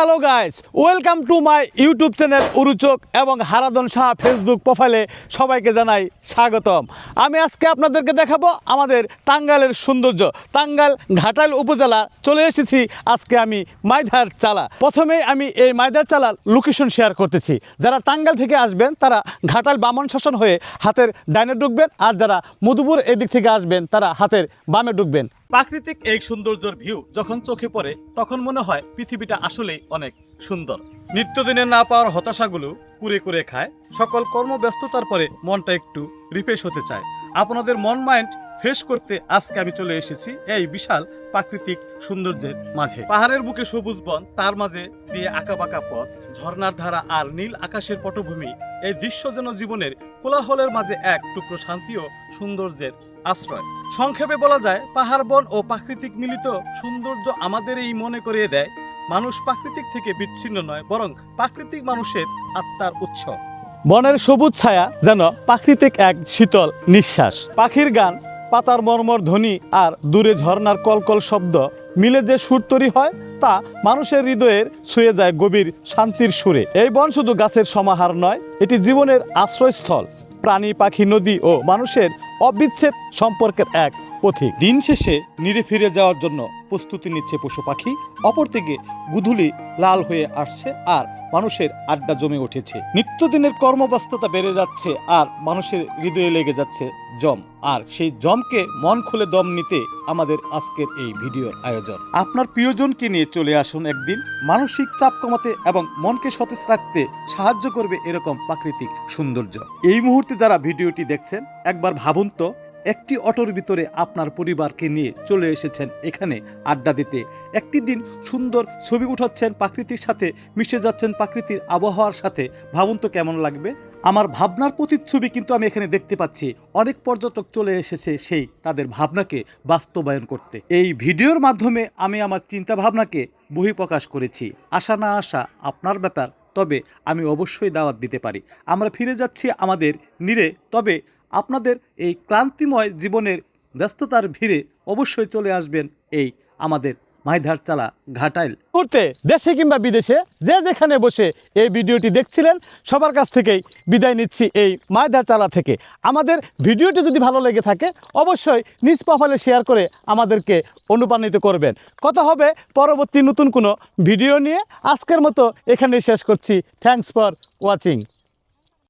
Hello guys welcome to my YouTube channel উরুচক এবং হারাদন Shah Facebook প্রোফাইলে সবাইকে জানাই স্বাগতম। আমি আজকে আপনাদেরকে দেখাবো আমাদের টাঙ্গালের সৌন্দর্য। টাঙ্গাল ঘাটাল উপজেলা চলে এসেছি আজকে আমি মাইধার চালা। প্রথমে আমি এই মাইধার চালার লোকেশন শেয়ার করতেছি। যারা টাঙ্গাল থেকে আসবেন, তারা ঘাটাল বামন শাসন হয়ে হাতের ডাইনে ঢুকবেন, আর যারা মধুপুর এদিক থেকে আসবেন, তারা হাতের বামে ঢুকবেন। প্রাকৃতিক এই সৌন্দর্যের ভিউ যখন চোখে পড়ে, তখন মনে হয় পৃথিবীটা আসলেই অনেক সুন্দর। নিত্যদিনে না পাওয়ার হতাশাগুলো কুরে কুরে খায়। সকল কর্মব্যস্ততার পরে মনটা একটু রিফ্রেশ হতে চায়। আপনাদের মন মাইন্ড ফ্রেশ করতে আজকে আমি চলে এসেছি এই বিশাল প্রাকৃতিক সৌন্দর্যের মাঝে। পাহাড়ের বুকে সবুজ বন, তার মাঝে দিয়ে আঁকাবাঁকা পথ, ঝর্ণার ধারা আর নীল আকাশের পটভূমি, এই দৃশ্য যেন জীবনের কোলাহলের মাঝে এক টুকরো শান্তি ও সৌন্দর্যের আশ্রয়। সংক্ষেপে বলা যায়, পাহাড়, বন ও প্রাকৃতিক মিলিত সৌন্দর্য আমাদের এই মনে করিয়ে দেয়। মানুষ প্রাকৃতিক থেকে বিচ্ছিন্ন নয়, বরং প্রাকৃতিক মানুষের আত্মার উৎস। বনের সবুজ ছায়া যেন প্রাকৃতিক এক শীতল নিঃশ্বাস। পাখির গান পাতার মর্মর ধ্বনি আর দূরে ঝর্নার কলকল শব্দ মিলে যে সুর তৈরি হয়, তা মানুষের হৃদয়ের ছুঁয়ে যায় গভীর শান্তির সুরে। এই বন শুধু গাছের সমাহার নয়, এটি জীবনের আশ্রয়স্থল। প্রাণী, পাখি, নদী ও মানুষের অবিচ্ছেদ সম্পর্কের এক পথিক। দিন শেষে নিরে ফিরে যাওয়ার জন্য প্রস্তুতি নিচ্ছে পশু পাখি। অপরদিকে গুধুলি লাল হয়ে আসছে আর মানুষের আড্ডা জমে উঠেছে। নিত্যদিনের কর্মব্যস্ততা বেড়ে যাচ্ছে আর মানুষের হৃদয়ে লেগে যাচ্ছে জম। আর সেই জমকে মন খুলে দম নিতে আমাদের আজকের এই ভিডিওর আয়োজন। আপনার প্রিয়জনকে নিয়ে চলে আসুন একদিন। মানসিক চাপ কমাতে এবং মনকে সতেজ রাখতে সাহায্য করবে এরকম প্রাকৃতিক সৌন্দর্য। এই মুহূর্তে যারা ভিডিওটি দেখছেন, একবার ভাবুন তো একটি অটোর ভিতরে আপনার পরিবারকে নিয়ে চলে এসেছেন এখানে আড্ডা দিতে। একটি দিন সুন্দর ছবি উঠাচ্ছেন প্রাকৃতির সাথে, মিশে যাচ্ছেন প্রাকৃতির আবহাওয়ার সাথে। ভাবুন তো কেমন লাগবে? আমার ভাবনার প্রতিচ্ছবি কিন্তু আমি এখানে দেখতে পাচ্ছি। অনেক পর্যটক চলে এসেছে সেই তাদের ভাবনাকে বাস্তবায়ন করতে। এই ভিডিওর মাধ্যমে আমি আমার চিন্তা ভাবনাকে বহিঃপ্রকাশ করেছি। আশা না আশা আপনার ব্যাপার, তবে আমি অবশ্যই দাওয়াত দিতে পারি। আমরা ফিরে যাচ্ছি আমাদের নিরে, তবে আপনাদের এই ক্লান্তিময় জীবনের ব্যস্ততার ভিড়ে অবশ্যই চলে আসবেন এই আমাদের মাইধার চালা ঘাটাইল। মুহূর্তে দেশে কিংবা বিদেশে যে যেখানে বসে এই ভিডিওটি দেখছিলেন, সবার কাছ থেকেই বিদায় নিচ্ছি এই মাইধার চালা থেকে। আমাদের ভিডিওটি যদি ভালো লেগে থাকে, অবশ্যই নিজ প্রোফাইলে শেয়ার করে আমাদেরকে অনুপ্রাণিত করবেন। কথা হবে পরবর্তী নতুন কোনো ভিডিও নিয়ে। আজকের মতো এখানেই শেষ করছি। Thanks for watching